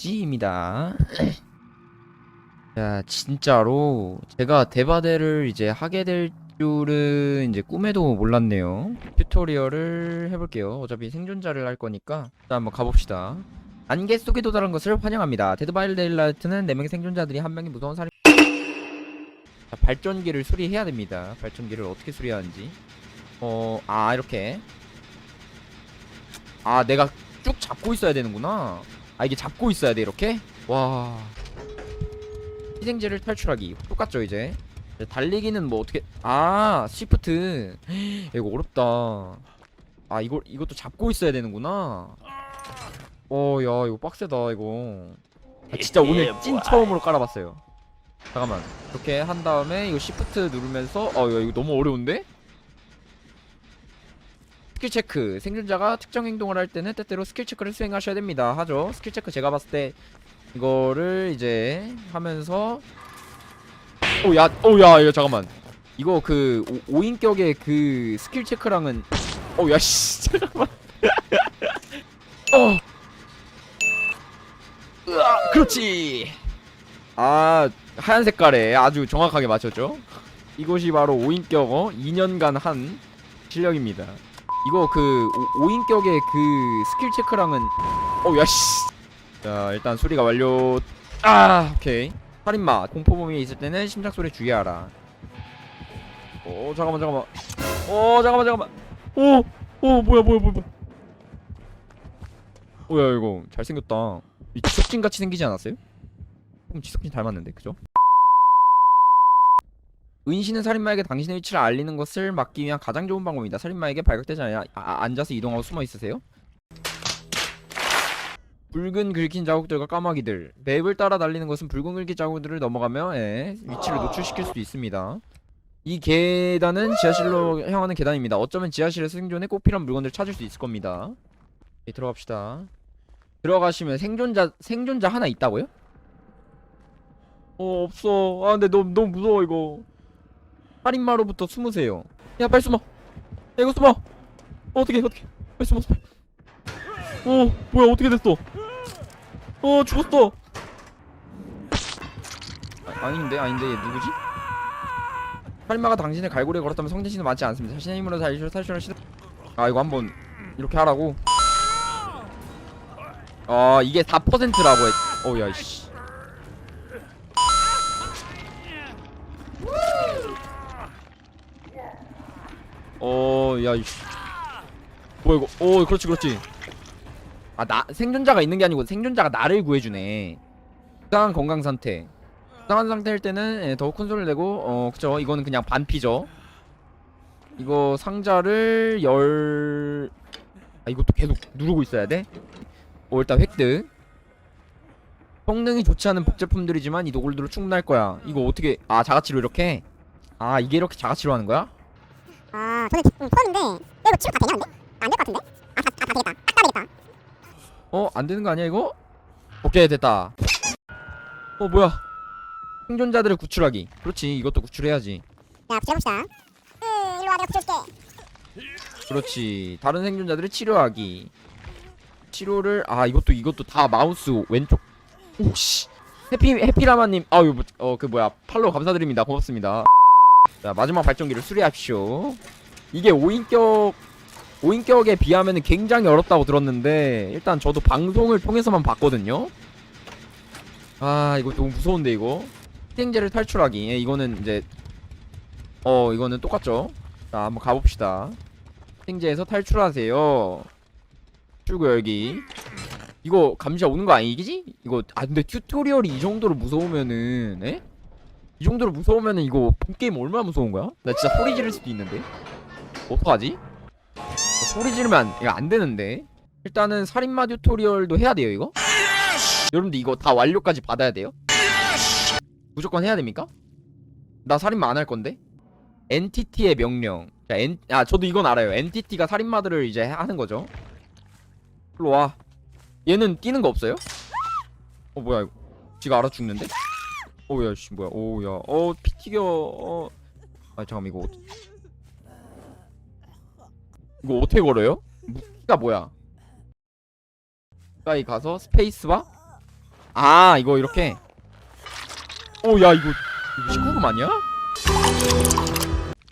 찌입니다. 야, 진짜로 제가 대바대를 이제 하게 될 줄은 이제 꿈에도 몰랐네요. 튜토리얼을 해볼게요. 어차피 생존자를 할 거니까 자 한번 가봅시다. 안개 속에 도달한 것을 환영합니다. 데드 바이 데일라이트는 4명의 생존자들이 한 명이 무서운 살인 자, 발전기를 수리해야 됩니다. 발전기를 어떻게 수리하는지. 어, 아, 이렇게. 아, 내가 쭉 잡고 있어야 되는구나. 아, 이게 잡고 있어야 돼, 이렇게? 와. 희생제를 탈출하기. 똑같죠, 이제. 달리기는 뭐 어떻게. 아, 시프트. 이거 어렵다. 아, 이걸, 이것도 잡고 있어야 되는구나. 어, 야, 이거 빡세다, 이거. 아, 진짜 오늘 찐 처음으로 깔아봤어요. 잠깐만. 이렇게 한 다음에 이거 시프트 누르면서 어 이거, 이거 너무 어려운데? 스킬 체크. 생존자가 특정 행동을 할 때는 때때로 스킬 체크를 수행하셔야 됩니다. 하죠. 스킬 체크 제가 봤을 때 이거를 이제 하면서 오야 오야 이거 잠깐만. 이거 그 오, 오인격의 그 스킬 체크랑은 어야 씨 잠깐만. 어. 으아, 그렇지. 아 하얀 색깔에 아주 정확하게 맞췄죠. 이것이 바로 5인격 어? 2년간 한 실력입니다. 이거 그 오, 5인격의 그 스킬 체크랑은 어 야 씨. 자 일단 수리가 완료. 아 오케이. 살인마 공포 범위에 있을 때는 심장 소리 주의하라. 어 잠깐만 잠깐만. 어 잠깐만 잠깐만. 오오 뭐야 뭐야 뭐야 뭐야. 오야 이거 잘생겼다. 이 지석진 같이 생기지 않았어요? 조금 지석진 닮았는데 그죠? 은신은 살인마에게 당신의 위치를 알리는 것을 막기 위한 가장 좋은 방법입니다. 살인마에게 발각되지 않아 아, 앉아서 이동하고 숨어 있으세요. 붉은 긁힌 자국들과 까마귀들 맵을 따라 달리는 것은 붉은 긁힌 자국들을 넘어가며 예, 위치를 노출시킬 수도 있습니다. 이 계단은 지하실로 향하는 계단입니다. 어쩌면 지하실에서 생존에 꼭 필요한 물건들을 찾을 수 있을 겁니다. 네, 들어갑시다. 들어가시면 생존자 생존자 하나 있다고요? 어 없어. 아 근데 너무 너무 무서워 이거. 살인마로부터 숨으세요. 야 빨리 숨어. 야 이거 숨어. 어, 어떻게 어떻게? 빨리 숨어. 숨어. 어 뭐야 어떻게 됐어? 어 죽었어. 아, 아닌데 아닌데 얘 누구지? 살인마가 당신의 갈고리에 걸었다면 성대신은 맞지 않습니다. 자신의 힘으로 탈출 탈출을 시도. 아 이거 한번 이렇게 하라고. 아 이게 4%라고 했. 어야 씨. 어, 야, 이씨. 뭐야, 이거. 오, 그렇지, 그렇지. 아, 나, 생존자가 있는 게 아니고 생존자가 나를 구해주네. 이상한 건강 상태. 이상한 상태일 때는 예, 더욱 큰 소리를 내고, 어, 그쵸. 이거는 그냥 반피죠. 이거 상자를 열. 아, 이것도 계속 누르고 있어야 돼? 오, 일단 획득. 성능이 좋지 않은 복제품들이지만 이 노골드로 충분할 거야. 이거 어떻게, 아, 자가치료 이렇게? 아, 이게 이렇게 자가치료 하는 거야? 아, 저는 음, 풀었는데 야, 이거 치료 다 되냐 근데? 안될 것 같은데? 아, 다, 다, 다 되겠다. 딱다 되겠다. 어? 안 되는 거 아니야 이거? 오케이 됐다 어 뭐야 생존자들을 구출하기 그렇지 이것도 구출해야지 야, 붙여봅시다. 음, 일로 와, 내가 붙여줄게. 그렇지 다른 생존자들을 치료하기 치료를 아 이것도 이것도 다 마우스 왼쪽 오씨 해피 해피라마님 아유 어그 뭐야 팔로우 감사드립니다 고맙습니다 자 마지막 발전기를 수리합시오 이게 5인격 5인격에 비하면 굉장히 어렵다고 들었는데 일단 저도 방송을 통해서만 봤거든요. 아 이거 너무 무서운데 이거. 희생제를 탈출하기. 예, 이거는 이제 어 이거는 똑같죠? 자 한번 가봅시다. 희생제에서 탈출하세요. 출구 열기. 이거 감시자 오는 거 아니기지? 이거 아 근데 튜토리얼이 이 정도로 무서우면은 에? 이 정도로 무서우면은 이거 본 게임 얼마나 무서운 거야? 나 진짜 소리 지를 수도 있는데 어떡하지? 소리 지르면 이거 안 되는데 일단은 살인마 튜토리얼도 해야 돼요 이거? 여러분들 이거 다 완료까지 받아야 돼요? 무조건 해야 됩니까? 나 살인마 안 할 건데 엔티티의 명령 자, 엔, 아 저도 이건 알아요 엔티티가 살인마들을 이제 하는 거죠 일로 와 얘는 뛰는 거 없어요? 어 뭐야 이거 지가 알아 죽는데? 오야 씨 뭐야 오야 어 피 튀겨 어. 아 잠깐만 이거 이거 어떻게 걸어요? 무기가 뭐야? 가까이 가서 스페이스바? 아 이거 이렇게 오야 이거 이거 19금 아니야?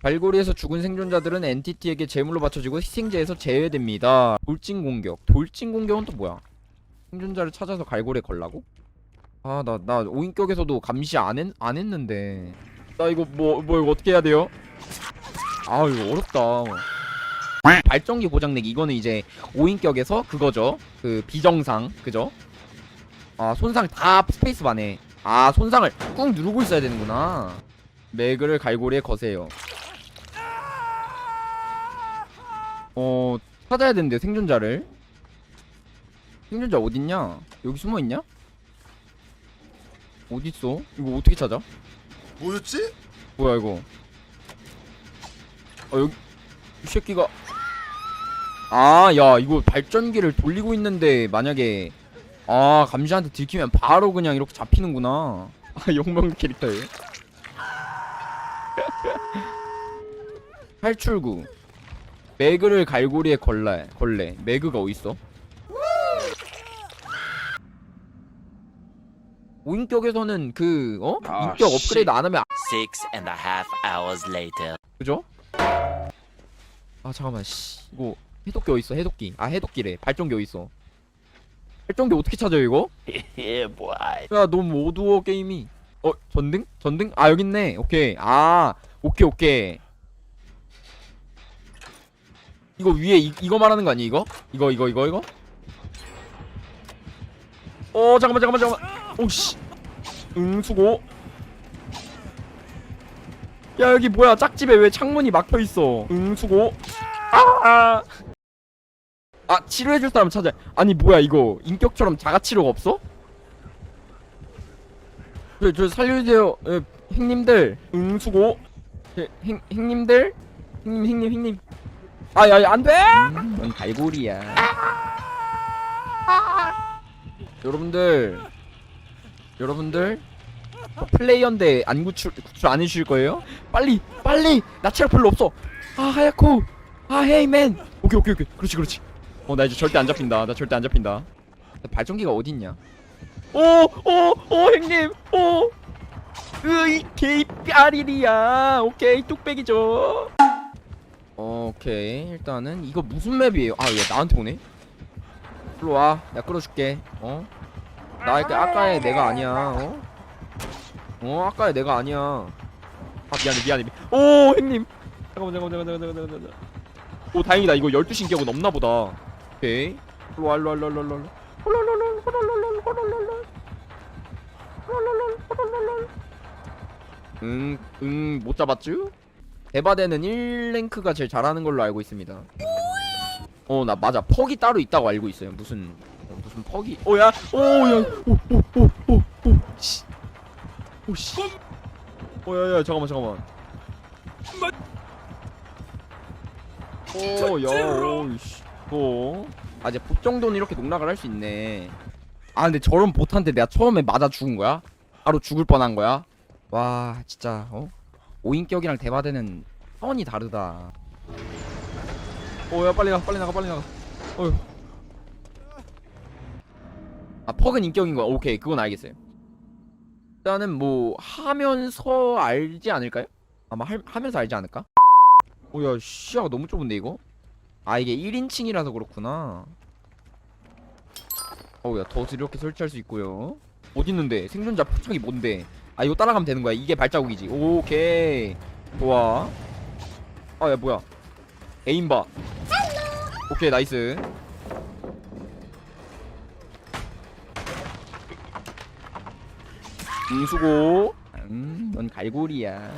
발고리에서 죽은 생존자들은 엔티티에게 제물로 바쳐지고 희생제에서 제외됩니다 돌진 공격 돌진 공격은 또 뭐야? 생존자를 찾아서 갈고리에 걸라고? 아 나 나 오인격에서도 감시 안, 했, 안 했는데 나 이거 뭐 뭐 이거 어떻게 해야 돼요? 아 이거 어렵다 발전기 고장내기 이거는 이제 오인격에서 그거죠. 그 비정상 그죠? 아 손상 다 스페이스바네 아 손상을 꾹 누르고 있어야 되는구나. 매그를 갈고리에 거세요. 어 찾아야 되는데 생존자를. 생존자 어딨냐? 여기 숨어있냐? 어딨어? 이거 어떻게 찾아? 뭐였지? 뭐야 이거? 어 여기 이 새끼가 아 야 이거 발전기를 돌리고 있는데 만약에 아 감시한테 들키면 바로 그냥 이렇게 잡히는구나. 아 용병 캐릭터에. 탈출구. 매그를 갈고리에 걸래 걸래. 매그가 어딨어? 오인격에서는 그 어? 아, 인격 업그레이드 안 하면 Six and a half hours later. 그죠? 아 잠깐만 씨. 이거 해독기 어딨어? 해독기. 아 해독기래. 발전기 어딨어? 발전기 어떻게 찾아요 이거? yeah, boy. 야. 너무 어두워 게임이. 어 전등? 전등? 아 여기 있네. 오케이. 아 오케이 오케이. 이거 위에 이, 이거 말하는 거 아니 이거? 이거 이거 이거 이거? 어 잠깐만 잠깐만 잠깐만. 오씨. 응 수고. 야 여기 뭐야? 짝집에 왜 창문이 막혀있어? 응 수고. 아, 아 치료해줄 사람 찾아. 아니 뭐야 이거. 인격처럼 자가치료가 없어? 저, 저 살려주세요. 예, 행님들. 응 수고. 예, 행, 행님들? 행님 행님 행님. 아야 안돼! 넌 갈고리야. 여러분들. 여러분들. 저 플레이어인데 안 구출 구출 안 해주실 거예요? 빨리 빨리! 나 체력 별로 없어. 아 하야코 아 헤이맨. 오케이 오케이 오케이. 그렇지 그렇지 어 나 이제 절대 안 잡힌다. 나 절대 안 잡힌다. 발전기가 어딨냐? 오오오 형님. 오 으이 개이뼈리리야. 오케이 뚝배기죠. 오케이. 일단은 이거 무슨 맵이에요? 아왜 나한테 오네? 일로 와나 끌어줄게. 어나 아까 아까의 내가 아니야. 어? 어 아까의 내가 아니야. 아 미안해 미안해 미... 오 형님. 잠깐만 잠깐만 잠깐만 잠깐만 잠깐만 오 다행이다. 이거 12시 인격은 없나보다 오케이 일로 와 일로 와 일로 와 일로와 일로와 홀롤롤롤 홀롤롤롤 홀롤롤롤 홀롤롤 홀롤롤 응, 응, 못 잡았쥬? 대바대는 1랭크가 제일 잘하는 걸로 알고 있습니다. 어, 나 맞아. 퍽이 따로 있다고 알고 있어요. 무슨 어, 무슨 퍽이? 어, 야, 오, 야, 오, 오, 오, 오, 오, 씨, 오, 씨. 어, 야, 야, 잠깐만, 잠깐만. 오, 야, 오, 씨. 어. 아, 이제 봇 정도는 이렇게 농락을 할 수 있네. 아, 근데 저런 봇한테 내가 처음에 맞아 죽은 거야? 바로 죽을 뻔한 거야? 와, 진짜, 어? 오인격이랑 대바대는 차원이 다르다. 어, 야, 빨리 가, 빨리 나가, 빨리 나가. 어휴. 아, 퍽은 인격인 거야. 오케이, 그건 알겠어요. 일단은 뭐 하면서 알지 않을까요? 아마 할, 하면서 알지 않을까? 어, 야, 시야가 너무 좁은데 이거? 아, 이게 1인칭이라서 그렇구나. 어우, 야, 덫을 이렇게 설치할 수 있고요. 어디 있는데? 생존자 포착이 뭔데? 아, 이거 따라가면 되는 거야. 이게 발자국이지. 오케이. 좋아. 아, 야, 뭐야? 에임 봐. 오케이, 나이스. 응, 수고. 음, 넌 갈고리야.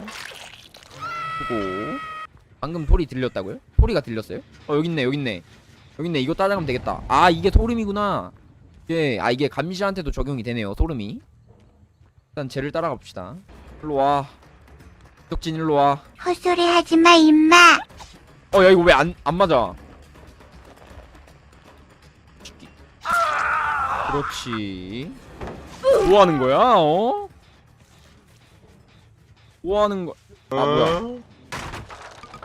수고. 방금 소리 들렸다고요? 소리가 들렸어요? 어, 있네. 여기 있네. 이거 따라가면 되겠다. 아, 이게 소름이구나. 예, 아, 이게 감시한테도 적용이 되네요, 소름이. 일단 쟤를 따라가 봅시다. 일로 와. 덕진 일로 와. 헛소리 하지 마, 임마. 어, 야, 이거 왜 안, 안 맞아? 죽기. 그렇지. 뭐 하는 거야, 어? 뭐 하는 거, 아, 뭐야.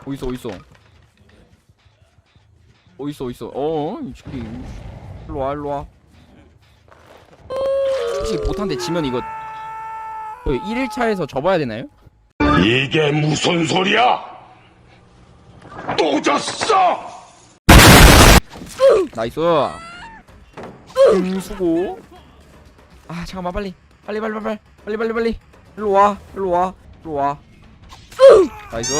어딨어, 어딨어. 어딨어, 어딨어. 어, 이 새끼. 일로 와, 일로 와. 혹시 보탄데 지면 이거 또 1일차에서 접어야 되나요? 이게 무슨 소리야? 또 졌어! 나이스 음 수고 아 잠깐만 빨리 빨리 빨리 빨리 빨리 빨리 빨리 일로 와 일로 와 일로 와 나이스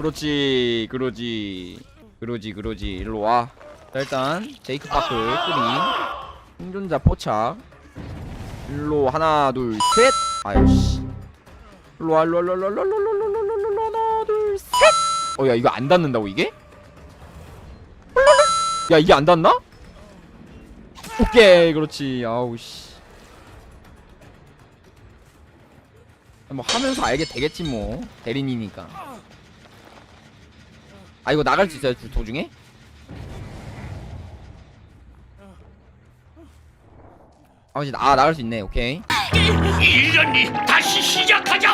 그렇지 그러지 그러지 그러지 일로와 자 일단 제이크 파크 뿌리 생존자 포착 일로 하나 둘셋 아이씨 일로와 일로와 일로와 일로와 일로와 일로와 일로와 일로와 하나 둘셋 어야 이거 안 닿는다고 이게? 야 이게 안 닿나? 오케이 그렇지 아우씨 뭐 하면서 알게 되겠지 뭐 대리니니까 아 이거 나갈 수 있어요 주- 도중에? 아 이제 아 나갈 수 있네 오케이 일년이 다시 시작하자.